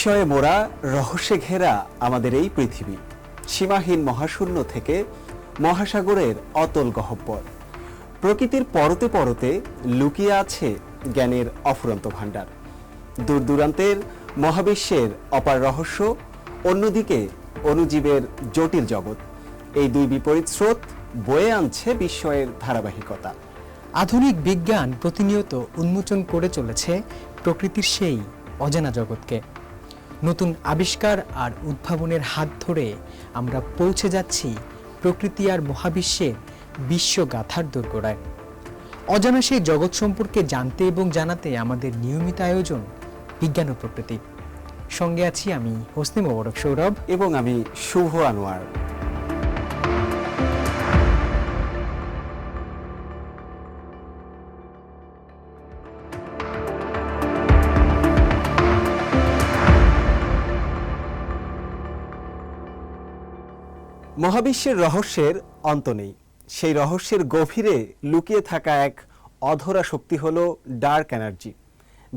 বিস্ময়ে মোড়া রহস্যে ঘেরা আমাদের এই পৃথিবী, সীমাহীন মহাশূন্য থেকে মহাসাগরের অতল গহ্বর প্রকৃতির পরতে পরতে লুকিয়ে আছে জ্ঞানের অফুরন্ত ভাণ্ডার। দূর দূরান্তের মহাবিশ্বের অপার রহস্য, অন্যদিকে অনুজীবের জটিল জগৎ। এই দুই বিপরীত স্রোত বয়ে আনছে বিস্ময়ের ধারাবাহিকতা। আধুনিক বিজ্ঞান প্রতিনিয়ত উন্মোচন করে চলেছে প্রকৃতির সেই অজানা জগৎকে। নতুন আবিষ্কার আর উদ্ভাবনের হাত ধরে আমরা পৌঁছে যাচ্ছি প্রকৃতি আর মহাবিশ্বের বিশ্বগাথার দোরগোড়ায়। অজানা সেই জগৎ সম্পর্কে জানতে এবং জানাতে আমাদের নিয়মিত আয়োজন বিজ্ঞান ও প্রকৃতি। সঙ্গে আছি আমি হোসনে মোবারক সৌরভ। এবং আমি শুভ আনোয়ার। মহাবিশ্বের রহস্যের অন্ত নেই। সেই রহস্যের গভীরে লুকিয়ে থাকা এক অধরা শক্তি হল ডার্ক এনার্জি।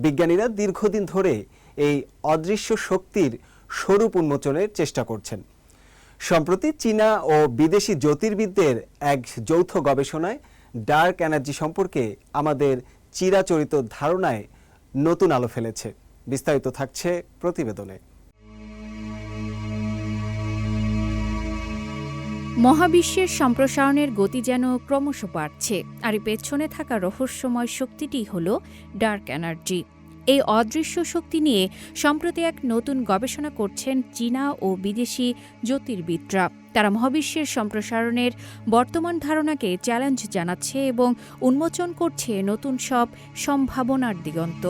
বিজ্ঞানীরা দীর্ঘদিন ধরে এই অদৃশ্য শক্তির স্বরূপ উন্মোচনের চেষ্টা করছেন। সম্প্রতি চীনা ও বিদেশি জ্যোতির্বিদদের এক যৌথ গবেষণায় ডার্ক এনার্জি সম্পর্কে আমাদের চিরাচরিত ধারণায় নতুন আলো ফেলেছে। বিস্তারিত থাকছে প্রতিবেদনে। মহাবিশ্বের সম্প্রসারণের গতি যেন ক্রমশ বাড়ছে, আর পেছনে থাকা রহস্যময় শক্তিটি হল ডার্ক এনার্জি। এই অদৃশ্য শক্তি নিয়ে সম্প্রতি এক নতুন গবেষণা করছেন চীনা ও বিদেশি জ্যোতির্বিদরা। তারা মহাবিশ্বের সম্প্রসারণের বর্তমান ধারণাকে চ্যালেঞ্জ জানাচ্ছে এবং উন্মোচন করছে নতুন সব সম্ভাবনার দিগন্ত।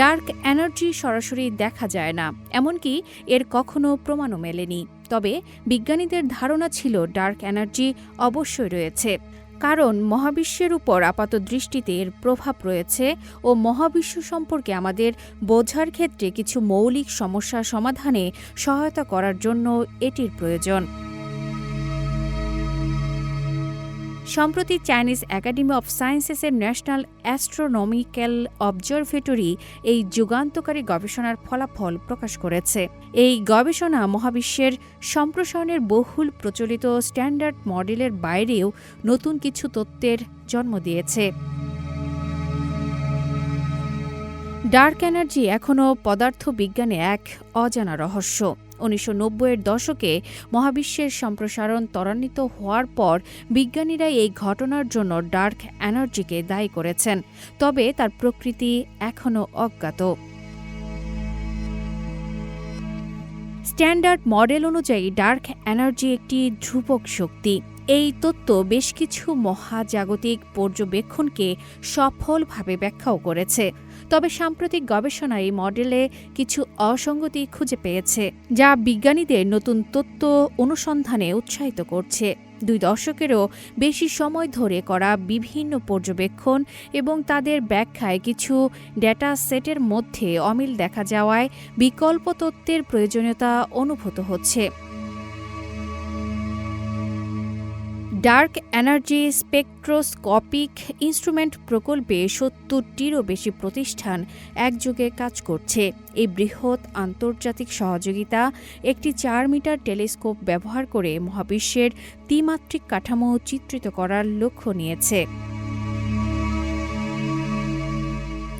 ডার্ক এনার্জি সরাসরি দেখা যায় না, এমনকি এর কখনো প্রমাণও মেলেনি। তবে বিজ্ঞানীদের ধারণা ছিল ডার্ক এনার্জি অবশ্যই রয়েছে, কারণ মহাবিশ্বের উপর আপাত দৃষ্টিতে এর প্রভাব রয়েছে ও মহাবিশ্ব সম্পর্কে আমাদের বোঝার ক্ষেত্রে কিছু মৌলিক সমস্যা সমাধানে সহায়তা করার জন্য এটির প্রয়োজন। সম্প্রতি চাইনিজ একাডেমি অফ সায়েন্সেসের ন্যাশনাল অ্যাস্ট্রোনমিক্যাল অবজারভেটরি এই যুগান্তকারী গবেষণার ফলাফল প্রকাশ করেছে। এই গবেষণা মহাবিশ্বের সম্প্রসারণের বহুল প্রচলিত স্ট্যান্ডার্ড মডেলের বাইরেও নতুন কিছু তত্ত্বের জন্ম দিয়েছে। ডার্ক এনার্জি এখনও পদার্থবিজ্ঞানে এক অজানা রহস্য। উনিশশো এর দশকে মহাবিশ্বের সম্প্রসারণ ত্বরান্বিত হওয়ার পর বিজ্ঞানীরা এই ঘটনার জন্য ডার্ক এনার্জিকে দায়ী করেছেন। তবে তার প্রকৃতি এখনও অজ্ঞাত। স্ট্যান্ডার্ড মডেল অনুযায়ী ডার্ক এনার্জি একটি ধ্রুবক শক্তি। এই তত্ত্ব বেশ কিছু মহাজাগতিক পর্যবেক্ষণকে সফলভাবে ব্যাখ্যাও করেছে। তবে সাম্প্রতিক গবেষণা এই মডেলে কিছু অসঙ্গতি খুঁজে পেয়েছে, যা বিজ্ঞানীদের নতুন তত্ত্ব অনুসন্ধানে উৎসাহিত করছে। দুই দশকেরও বেশি সময় ধরে করা বিভিন্ন পর্যবেক্ষণ এবং তাদের ব্যাখ্যায় কিছু ডেটা সেটের মধ্যে অমিল দেখা যাওয়ায় বিকল্প তত্ত্বের প্রয়োজনীয়তা অনুভূত হচ্ছে। ডার্ক এনার্জি স্পেকট্রোস্কপিক ইনস্ট্রুমেন্ট প্রকল্পে সত্তরটিরও বেশি প্রতিষ্ঠান একযোগে কাজ করছে। এই বৃহৎ আন্তর্জাতিক সহযোগিতা একটি চার মিটার টেলিস্কোপ ব্যবহার করে মহাবিশ্বের ত্রিমাত্রিক কাঠামো চিত্রিত করার লক্ষ্য নিয়েছে।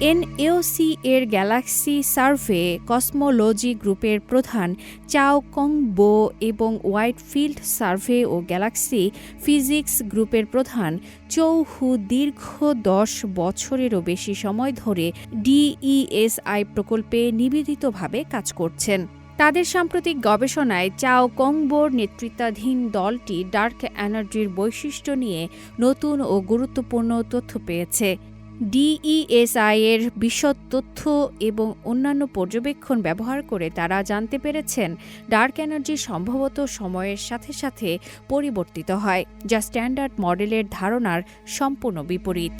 এনএওসি এর গ্যালাক্সি সার্ভে কসমোলজি গ্রুপের প্রধান চাও কং বো এবং হোয়াইট ফিল্ড সার্ভে ও গ্যালাক্সি ফিজিক্স গ্রুপের প্রধান চৌহু দীর্ঘ দশ বছরেরও বেশি সময় ধরে ডিইএসআই প্রকল্পে নিবেদিতভাবে কাজ করছেন। তাদের সাম্প্রতিক গবেষণায় চাও কংবোর নেতৃত্বাধীন দলটি ডার্ক এনার্জির বৈশিষ্ট্য নিয়ে নতুন ও গুরুত্বপূর্ণ তথ্য পেয়েছে। ডিইএসআই এর বিশদ তথ্য এবং অন্যান্য পর্যবেক্ষণ ব্যবহার করে তারা জানতে পেরেছেন, ডার্ক এনার্জি সম্ভবত সময়ের সাথে সাথে পরিবর্তিত হয়, যা স্ট্যান্ডার্ড মডেলের ধারণার সম্পূর্ণ বিপরীত।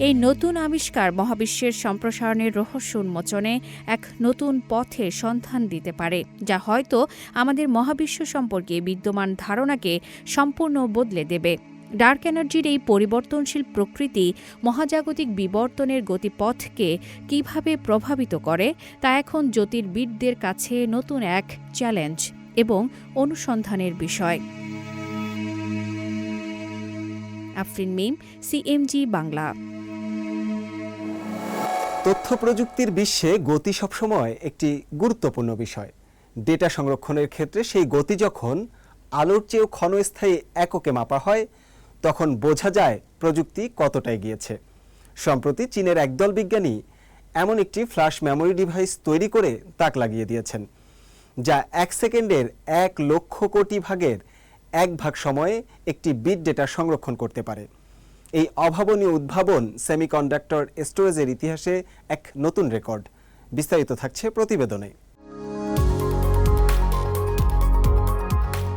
এই নতুন আবিষ্কার মহাবিশ্বের সম্প্রসারণের রহস্য উন্মোচনে এক নতুন পথের সন্ধান দিতে পারে, যা হয়তো আমাদের মহাবিশ্ব সম্পর্কে বিদ্যমান ধারণাকে সম্পূর্ণ বদলে দেবে। ডার্ক এনার্জির এই পরিবর্তনশীল প্রকৃতি মহাজাগতিক বিবর্তনের গতিপথকে কীভাবে প্রভাবিত করে, তা এখন জ্যোতির্বিদদের কাছে নতুন এক চ্যালেঞ্জ এবং অনুসন্ধানের বিষয়। আফরিন মিম, সিএমজি বাংলা। তথ্য প্রযুক্তির বিশ্বে গতি সবসময় একটি গুরুত্বপূর্ণ বিষয়। ডেটা সংরক্ষণের ক্ষেত্রে সেই গতি যখন আলোর চেয়েও ক্ষণস্থায়ী এককে মাপা হয় তখন বোঝা যায় প্রযুক্তি কতটা এগিয়েছে। সম্প্রতি চীনের একদল বিজ্ঞানী এমন একটি ফ্ল্যাশ মেমোরি ডিভাইস তৈরি করে তাক লাগিয়ে দিয়েছেন, যা এক সেকেন্ডের এক লক্ষ কোটি ভাগের এক ভাগ সময়ে একটি বিট ডেটা সংরক্ষণ করতে পারে। এই অভাবনীয় উদ্ভাবন সেমিকন্ডাক্টর স্টোরেজের ইতিহাসে এক নতুন রেকর্ড। বিস্তারিত থাকছে প্রতিবেদনে।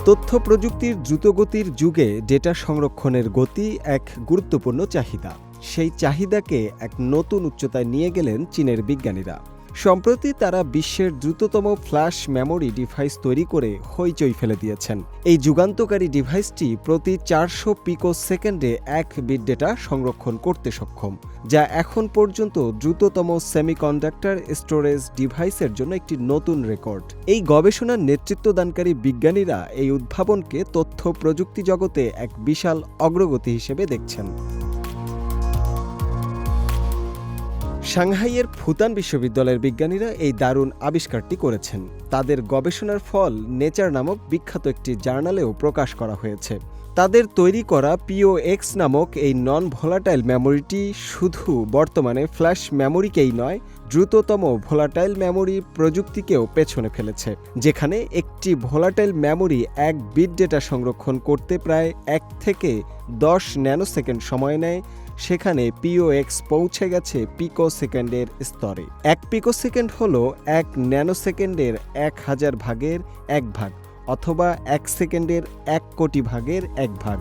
তথ্য প্রযুক্তির দ্রুতগতির যুগে ডেটা সংরক্ষণের গতি এক গুরুত্বপূর্ণ চাহিদা। সেই চাহিদাকে এক নতুন উচ্চতায় নিয়ে গেলেন চীনের বিজ্ঞানীরা। সম্প্রতি তারা বিশ্বের দ্রুততম ফ্ল্যাশ মেমোরি ডিভাইস তৈরি করে হইচই ফেলে দিয়েছেন। এই যুগান্তকারী ডিভাইসটি প্রতি চারশো পিকো সেকেন্ডে এক বিট ডেটা সংরক্ষণ করতে সক্ষম, যা এখন পর্যন্ত দ্রুততম সেমিকন্ডাক্টর স্টোরেজ ডিভাইসের জন্য একটি নতুন রেকর্ড। এই গবেষণার নেতৃত্বদানকারী বিজ্ঞানীরা এই উদ্ভাবনকে তথ্য প্রযুক্তি জগতে এক বিশাল অগ্রগতি হিসেবে দেখছেন। সাংহাইয়ের ফুতান বিশ্ববিদ্যালয়ের বিজ্ঞানীরা এই দারুণ আবিষ্কারটি করেছেন। তাদের গবেষণার ফল নেচার নামক বিখ্যাত একটি জার্নালেও প্রকাশ করা হয়েছে। তাদের তৈরি করা পিওএক্স নামক এই নন ভোলাটাইল মেমোরিটি শুধু বর্তমানে ফ্ল্যাশ মেমোরিকেই নয়, দ্রুততম ভোলাটাইল মেমোরি প্রযুক্তিকেও পেছনে ফেলেছে, যেখানে একটি ভোলাটাইল মেমোরি এক বিট ডেটা সংরক্ষণ করতে প্রায় এক থেকে দশ ন্যানোসেকেন্ড সময় নেয় সেখানে পিওএক্স পৌঁছে গেছে পিকো সেকেন্ডের স্তরে। এক পিকো সেকেন্ড হল এক ন্যানো সেকেন্ডের এক হাজার ভাগের এক ভাগ অথবা এক সেকেন্ডের এক কোটি ভাগের এক ভাগ।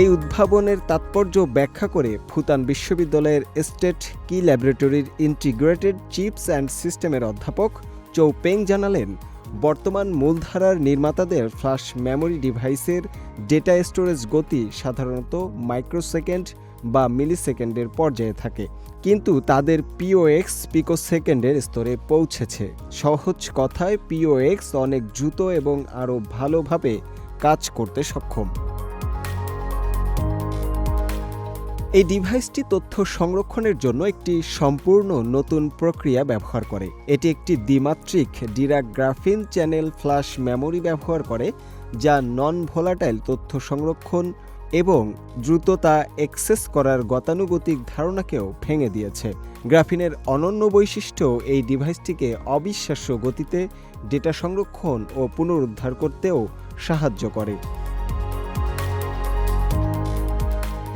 এই উদ্ভাবনের তাৎপর্য ব্যাখ্যা করে ফুতান বিশ্ববিদ্যালয়ের স্টেট কি ল্যাবরেটরির ইন্টিগ্রেটেড চিপস অ্যান্ড সিস্টেমের অধ্যাপক চৌ পেং জানালেন বর্তমান মূলধারার নির্মাতাদের ফ্লাশ মেমোরি ডিভাইসের ডেটা স্টোরেজ গতি সাধারণত মাইক্রোসেকেন্ড বা মিলিসেকেন্ডের পর্যায়ে থাকে, কিন্তু তাদের পিওএক্স পিকো সেকেন্ডের স্তরে পৌঁছেছে। সহজ কথায়, পিওএক্স অনেক দ্রুত এবং আরও ভালোভাবে কাজ করতে সক্ষম। এই ডিভাইসটি তথ্য সংরক্ষণের জন্য একটি সম্পূর্ণ নতুন প্রক্রিয়া ব্যবহার করে। এটি একটি দ্বিমাত্রিক Dirac graphene channel flash memory ব্যবহার করে, যা নন ভোলাটাইল তথ্য সংরক্ষণ এবং দ্রুততা অ্যাক্সেস করার গতানুগতিক ধারণাকেও ভেঙে দিয়েছে। গ্রাফিনের অনন্য বৈশিষ্ট্য এই ডিভাইসটিকে অবিশ্বাস্য গতিতে ডেটা সংরক্ষণ ও পুনরুদ্ধার করতেও সাহায্য করে।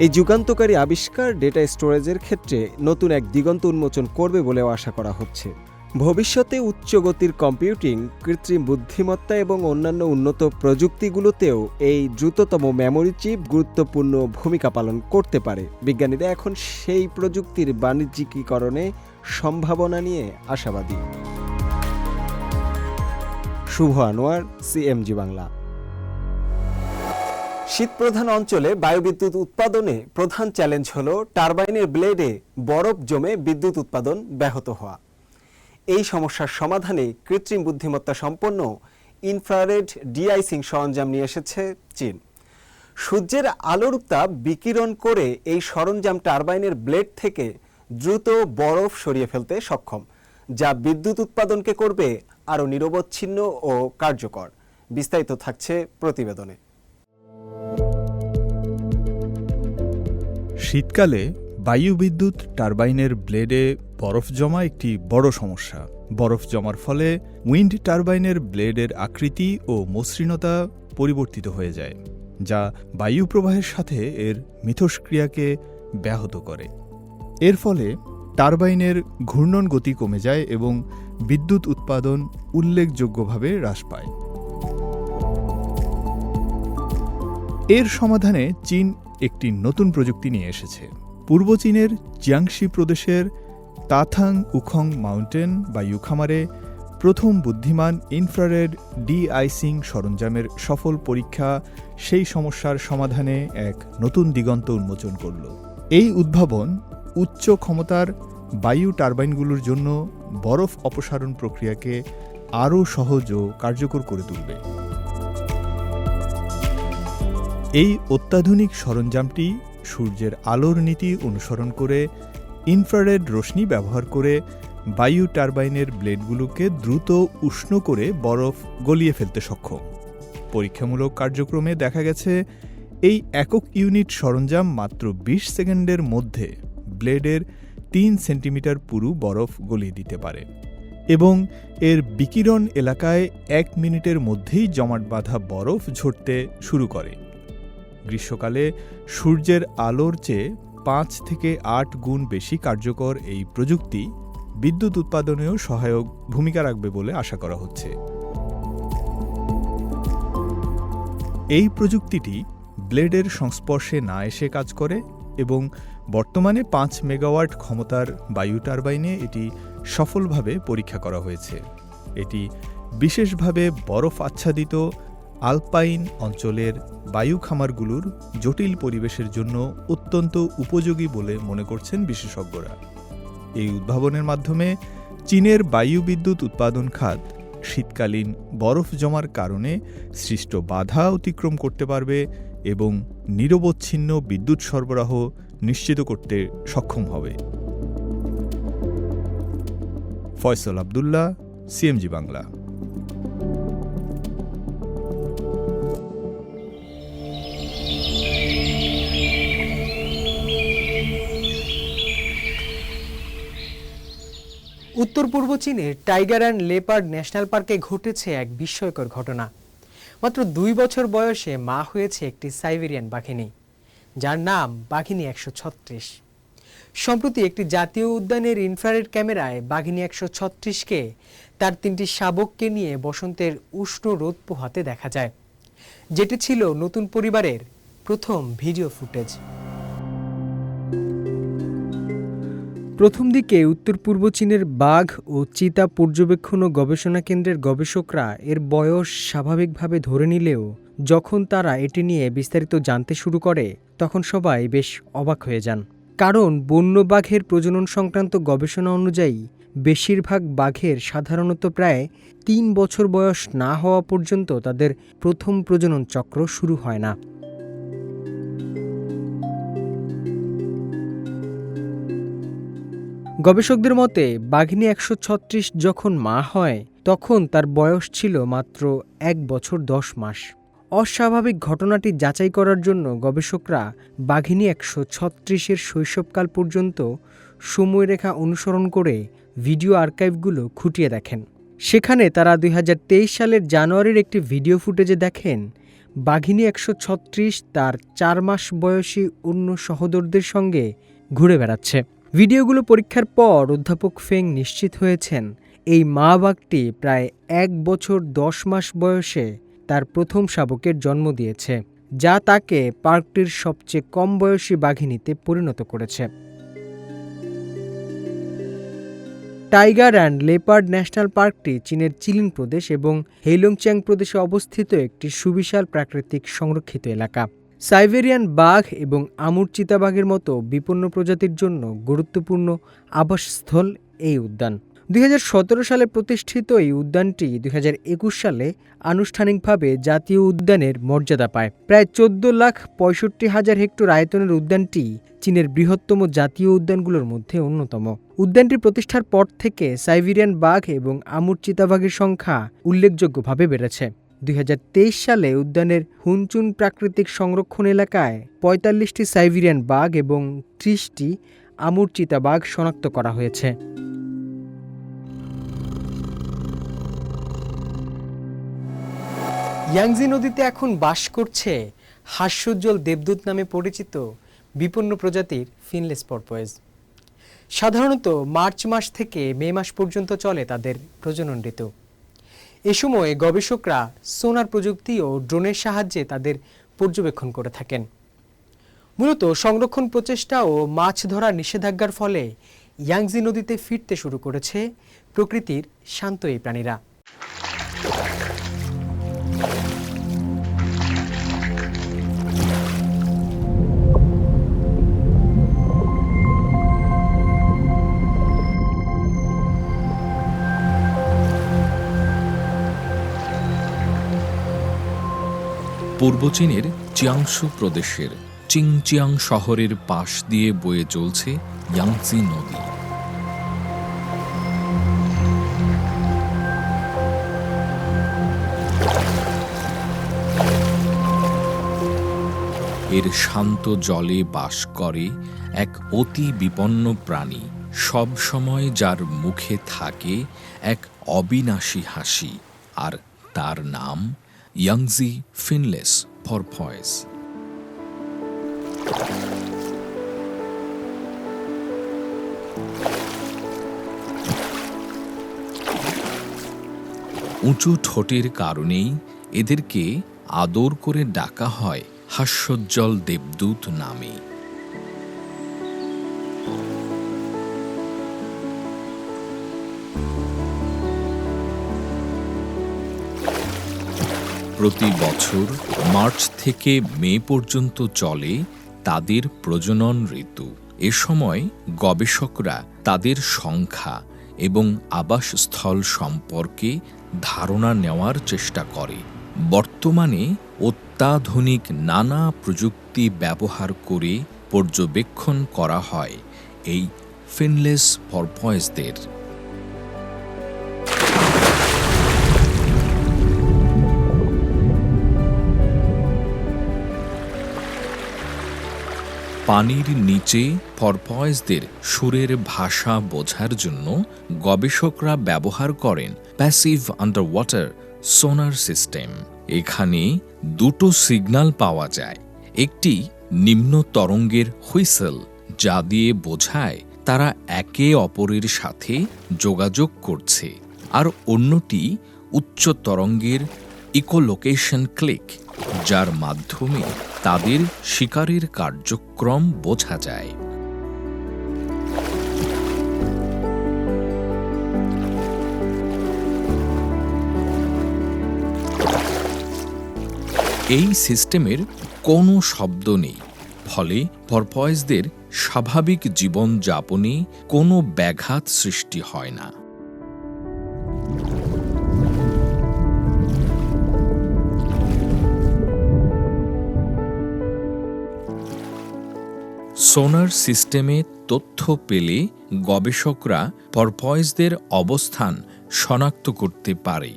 এই যুগান্তকারী আবিষ্কার ডেটা স্টোরেজের ক্ষেত্রে নতুন এক দিগন্ত উন্মোচন করবে বলেও আশা করা হচ্ছে। ভবিষ্যতে উচ্চ গতির কম্পিউটিং কৃত্রিম বুদ্ধিমত্তা এবং অন্যান্য উন্নত প্রযুক্তিগুলোতেও এই দ্রুততম মেমোরি চিপ গুরুত্বপূর্ণ ভূমিকা পালন করতে পারে। বিজ্ঞানীরা এখন সেই প্রযুক্তির বাণিজ্যিকীকরণে সম্ভাবনা নিয়ে আশাবাদী। শুভ আনোয়ার সিএমজি বাংলা শীতপ্রধান অঞ্চলে বায়ুবিদ্যুৎ উৎপাদনে প্রধান চ্যালেঞ্জ হল টারবাইনের ব্লেডে বরফ জমে বিদ্যুৎ উৎপাদন ব্যাহত হওয়া। এই সমস্যার সমাধানে কৃত্রিম বুদ্ধিমত্তা সম্পন্ন ইনফ্রারেড ডিআইসিং সরঞ্জাম নিয়ে এসেছে চীন। সূর্যের আলোর উত্তাপ বিকিরণ করে এই সরঞ্জাম টারবাইনের ব্লেড থেকে দ্রুত বরফ সরিয়ে ফেলতে সক্ষম, যা বিদ্যুৎ উৎপাদনকে করবে আরও নিরবচ্ছিন্ন ও কার্যকর। বিস্তারিত থাকছে প্রতিবেদনে। শীতকালে বায়ুবিদ্যুৎ টারবাইনের ব্লেডে বরফ জমা একটি বড় সমস্যা। বরফ জমার ফলে উইন্ড টারবাইনের ব্লেডের আকৃতি ও মসৃণতা পরিবর্তিত হয়ে যায়, যা বায়ু প্রবাহের সাথে এর মিথস্ক্রিয়াকে ব্যাহত করে। এর ফলে টারবাইনের ঘূর্ণন গতি কমে যায় এবং বিদ্যুৎ উৎপাদন উল্লেখযোগ্যভাবে হ্রাস পায়। এর সমাধানে চীন একটি নতুন প্রযুক্তি নিয়ে এসেছে। পূর্ব চীনের জিয়াংশি প্রদেশের তাথাং উখং মাউন্টেন বা ইউখামারে প্রথম বুদ্ধিমান ইনফ্রারেড ডি আইসিং সরঞ্জামের সফল পরীক্ষা সেই সমস্যার সমাধানে এক নতুন দিগন্ত উন্মোচন করল। এই উদ্ভাবন উচ্চ ক্ষমতার বায়ু টারবাইনগুলোর জন্য বরফ অপসারণ প্রক্রিয়াকে আরও সহজ ও কার্যকর করে তুলবে। এই অত্যাধুনিক সরঞ্জামটি সূর্যের আলোর নীতি অনুসরণ করে ইনফ্রারেড রশ্মি ব্যবহার করে বায়ু টারবাইনের ব্লেডগুলোকে দ্রুত উষ্ণ করে বরফ গলিয়ে ফেলতে সক্ষম। পরীক্ষামূলক কার্যক্রমে দেখা গেছে, এই একক ইউনিট সরঞ্জাম মাত্র ২০ সেকেন্ডের মধ্যে ব্লেডের তিন সেন্টিমিটার পুরু বরফ গলিয়ে দিতে পারে এবং এর বিকিরণ এলাকায় এক মিনিটের মধ্যেই জমাট বাঁধা বরফ ঝরতে শুরু করে। গ্রীষ্মকালে সূর্যের আলোর চেয়ে পাঁচ থেকে আট গুণ বেশি কার্যকর এই প্রযুক্তি বিদ্যুৎ উৎপাদনেও সহায়ক ভূমিকা রাখবে বলে আশা করা হচ্ছে। এই প্রযুক্তিটি ব্লেডের সংস্পর্শে না এসে কাজ করে এবং বর্তমানে পাঁচ মেগাওয়াট ক্ষমতার বায়ু টারবাইনে এটি সফলভাবে পরীক্ষা করা হয়েছে। এটি বিশেষভাবে বরফ আচ্ছাদিত আলপাইন অঞ্চলের বায়ু খামারগুলোর জটিল পরিবেশের জন্য অত্যন্ত উপযোগী বলে মনে করছেন বিশেষজ্ঞরা। এই উদ্ভাবনের মাধ্যমে চীনের বায়ু বিদ্যুৎ উৎপাদন খাত শীতকালীন বরফ জমার কারণে সৃষ্ট বাধা অতিক্রম করতে পারবে এবং নিরবচ্ছিন্ন বিদ্যুৎ সরবরাহ নিশ্চিত করতে সক্ষম হবে। ফয়সল আবদুল্লাহ, সিএমজি বাংলা। উত্তর পূর্ব চীনের টাইগার অ্যান্ড লেপার্ড ন্যাশনাল পার্কে ঘটেছে এক বিস্ময়কর ঘটনা। মাত্র দুই বছর বয়সে মা হয়েছে একটি সাইবেরিয়ান বাঘিনী, যার নাম বাঘিনী একশো ছত্রিশ। সম্প্রতি একটি জাতীয় উদ্যানের ইনফ্রারেড ক্যামেরায় বাঘিনী একশো ছত্রিশকে তার তিনটি শাবককে নিয়ে বসন্তের উষ্ণ রোদ পোহাতে দেখা যায়, যেটি ছিল নতুন পরিবারের প্রথম ভিডিও ফুটেজ। প্রথম দিকে উত্তর পূর্ব চীনের বাঘ ও চিতা পর্যবেক্ষণ ও গবেষণা কেন্দ্রের গবেষকরা এর বয়স স্বাভাবিকভাবে ধরে নিলেও যখন তারা এটি নিয়ে বিস্তারিত জানতে শুরু করে, তখন সবাই বেশ অবাক হয়ে যান। কারণ বন্য বাঘের প্রজনন সংক্রান্ত গবেষণা অনুযায়ী, বেশিরভাগ বাঘের সাধারণত প্রায় তিন বছর বয়স না হওয়া পর্যন্ত তাদের প্রথম প্রজনন চক্র শুরু হয় না। গবেষকদের মতে, বাঘিনী একশো ছত্রিশ যখন মা হয়, তখন তার বয়স ছিল মাত্র এক বছর দশ মাস। অস্বাভাবিক ঘটনাটি যাচাই করার জন্য গবেষকরা বাঘিনী একশো ছত্রিশের শৈশবকাল পর্যন্ত সময়রেখা অনুসরণ করে ভিডিও আর্কাইভগুলো খুঁটিয়ে দেখেন। সেখানে তারা দুই হাজার তেইশ সালের জানুয়ারির একটি ভিডিও ফুটেজে দেখেন, বাঘিনী একশো ছত্রিশ তার চার মাস বয়সী অন্য সহোদরদের সঙ্গে ঘুরে বেড়াচ্ছে। ভিডিওগুলো পরীক্ষার পর অধ্যাপক ফেং নিশ্চিত হয়েছেন, এই মা বাঘটি প্রায় এক বছর দশ মাস বয়সে তার প্রথম শাবকের জন্ম দিয়েছে, যা তাকে পার্কটির সবচেয়ে কম বয়সী বাঘিনীতে পরিণত করেছে। টাইগার অ্যান্ড লেপার্ড ন্যাশনাল পার্কটি চীনের চিলিন প্রদেশ এবং হেইলংচ্যাং প্রদেশে অবস্থিত একটি সুবিশাল প্রাকৃতিক সংরক্ষিত এলাকা। সাইবেরিয়ান বাঘ এবং আমুর চিতাবাঘের মতো বিপন্ন প্রজাতির জন্য গুরুত্বপূর্ণ আবাসস্থল এই উদ্যান। দুই হাজার সতেরো সালে প্রতিষ্ঠিত এই উদ্যানটি দুই হাজার একুশ সালে আনুষ্ঠানিকভাবে জাতীয় উদ্যানের মর্যাদা পায়। প্রায় চোদ্দ লাখ পঁয়ষট্টি হাজার হেক্টর আয়তনের উদ্যানটি চীনের বৃহত্তম জাতীয় উদ্যানগুলোর মধ্যে অন্যতম। উদ্যানটি প্রতিষ্ঠার পর থেকে সাইবেরিয়ান বাঘ এবং আমুর চিতাবাঘের সংখ্যা উল্লেখযোগ্যভাবে বেড়েছে। দুই হাজার তেইশ সালে উদ্যানের হুনচুন প্রাকৃতিক সংরক্ষণ এলাকায় পঁয়তাল্লিশটি সাইবেরিয়ান বাঘ এবং ত্রিশটি আমুর চিতাবাঘ শনাক্ত করা হয়েছে। ইয়াংজি নদীতে এখন বাস করছে হাস্যোজ্জ্বল দেবদূত নামে পরিচিত বিপন্ন প্রজাতির ফিনলেস পরপয়েজ। সাধারণত মার্চ মাস থেকে মে মাস পর্যন্ত চলে তাদের প্রজনন ঋতু এ সময়ে গবেষকরা সোনার প্রযুক্তি ও ড্রোনের সাহায্যে তাদের পর্যবেক্ষণ করে থাকেন। মূলত সংরক্ষণ প্রচেষ্টা ও মাছ ধরা নিষেধাজ্ঞার ফলে ইয়াংজি নদীতে ফিরতে শুরু করেছে প্রকৃতির শান্ত এই প্রাণীরা। পূর্ব চীনের চিয়াংশু প্রদেশের চিংচিয়াং শহরের পাশ দিয়ে বয়ে চলছে ইয়াংসি নদী। এর শান্ত জলে বাস করে এক অতি বিপন্ন প্রাণী সব সময় যার মুখে থাকে এক অবিনাশী হাসি, আর তার নাম ইয়াংজি ফিনলেস ফরফয়েস উঁচু ঠোঁটের কারণেই এদেরকে আদর করে ডাকা হয় হাস্যোজ্জ্বল দেবদূত নামে। প্রতি বছর মার্চ থেকে মে পর্যন্ত চলে তাদের প্রজনন ঋতু। এ সময় গবেষকরা তাদের সংখ্যা এবং আবাসস্থল সম্পর্কে ধারণা নেওয়ার চেষ্টা করে। বর্তমানে অত্যাধুনিক নানা প্রযুক্তি ব্যবহার করে পর্যবেক্ষণ করা হয় এই ফিনলেস পরপয়েসদের। পানির নিচে ফরপয়েসদের সুরের ভাষা বোঝার জন্য গবেষকরা ব্যবহার করেন passive under water sonar system. এখানে দুটো সিগন্যাল পাওয়া যায়। একটি নিম্ন তরঙ্গের হুইসেল, যা দিয়ে বোঝায় তারা একে অপরের সাথে যোগাযোগ করছে, আর অন্যটি উচ্চ তরঙ্গের ইকোলোকেশন ক্লিক, যার মাধ্যমে তাদের শিকারের কার্যক্রম বোঝা যায়। এই সিস্টেমের কোনো শব্দ নেই, ফলে পরপয়েসদের স্বাভাবিক জীবনযাপনে কোনো ব্যাঘাত সৃষ্টি হয় না। সোনার সিস্টেমে তথ্য পেলে গবেষকরা পরপয়েসদের অবস্থান শনাক্ত করতে পারে।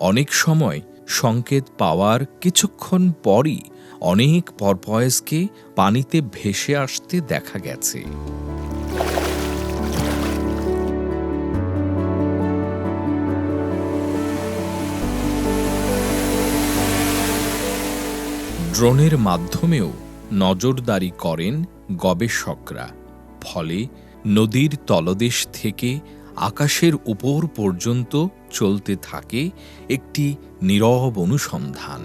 অনেক সময় সংকেত পাওয়ার কিছুক্ষণ পরই অনেক পরপয়েসকে পানিতে ভেসে আসতে দেখা গেছে। ড্রোনের মাধ্যমেও নজরদারি করেন গবেষকরা, ফলে নদীর তলদেশ থেকে আকাশের উপর পর্যন্ত চলতে থাকে একটি নীরব অনুসন্ধান।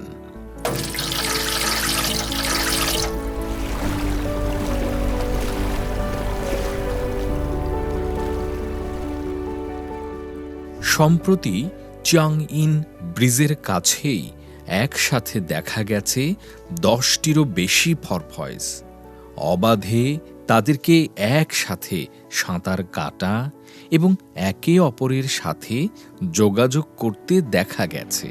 সম্প্রতি চাং ইন ব্রিজের কাছেই একসাথে দেখা গেছে দশটিরও বেশি ফরফয়েস। অবাধে তাদেরকে একসাথে সাঁতার কাটা এবং একে অপরের সাথে যোগাযোগ করতে দেখা গেছে।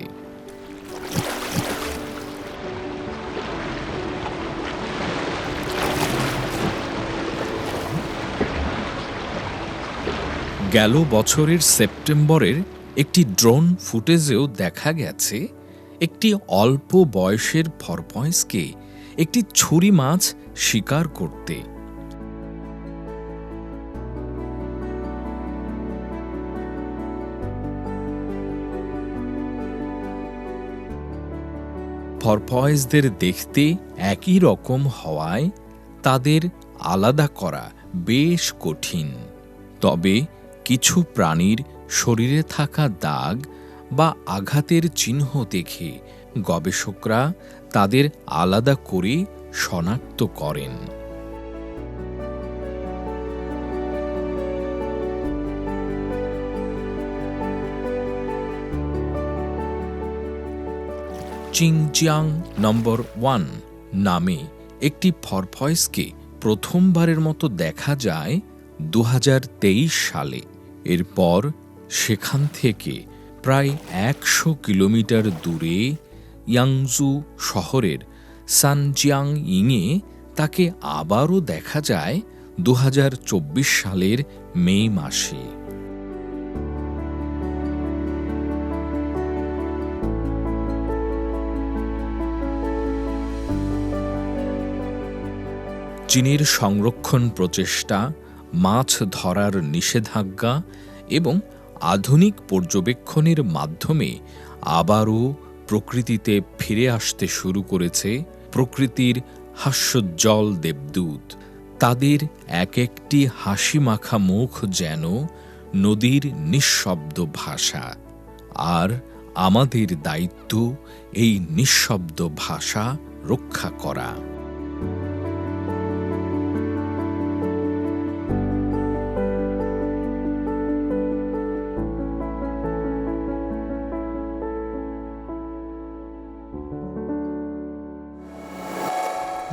গেল বছরের সেপ্টেম্বরের একটি ড্রোন ফুটেজেও দেখা গেছে, একটি অল্প বয়সের ফরপয়েসকে একটি ছুরি মাছ শিকার করতে। ফরপয়েসদের দেখতে একই রকম হওয়ায় তাদের আলাদা করা বেশ কঠিন। তবে কিছু প্রাণীর শরীরে থাকা দাগ বা আঘাতের চিহ্ন দেখে গবেষকরা তাদের আলাদা করে শনাক্ত করেন। চিংচিয়াং নম্বর ওয়ান নামে একটি ফরফয়েসকে প্রথমবারের মতো দেখা যায় দু হাজার তেইশ সালে। এরপর সেখান থেকে প্রায় একশো কিলোমিটার দূরে ইয়াংজু শহরের সানজিয়াং ইংয়ে তাকে আবারও দেখা যায় দু হাজার চব্বিশ সালের মে মাসে। চীনের সংরক্ষণ প্রচেষ্টা, মাছ ধরার নিষেধাজ্ঞা এবং আধুনিক পর্যবেক্ষণের মাধ্যমে আবারও প্রকৃতিতে ফিরে আসতে শুরু করেছে প্রকৃতির হাস্যজ্জ্বল দেবদূত। তাদের এক একটি হাসি মাখা মুখ যেন নদীর নিঃশব্দ ভাষা। আর আমাদের দায়িত্ব এই নিঃশব্দ ভাষা রক্ষা করা।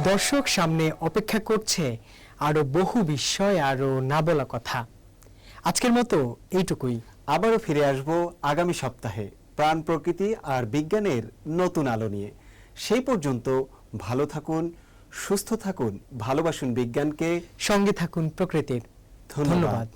দর্শক সামনে অপেক্ষা করছে আরও বহু বিস্ময় আরও না বলা কথা। আজকের মতো এইটুকুই। আবারও ফিরে আসব আগামী সপ্তাহে প্রাণ প্রকৃতি আর বিজ্ঞানের নতুন আলো নিয়ে। সেই পর্যন্ত ভালো থাকুন সুস্থ থাকুন ভালোবাসুন বিজ্ঞানকে। সঙ্গে থাকুন প্রকৃতির। ধন্যবাদ। ধন্যবাদ।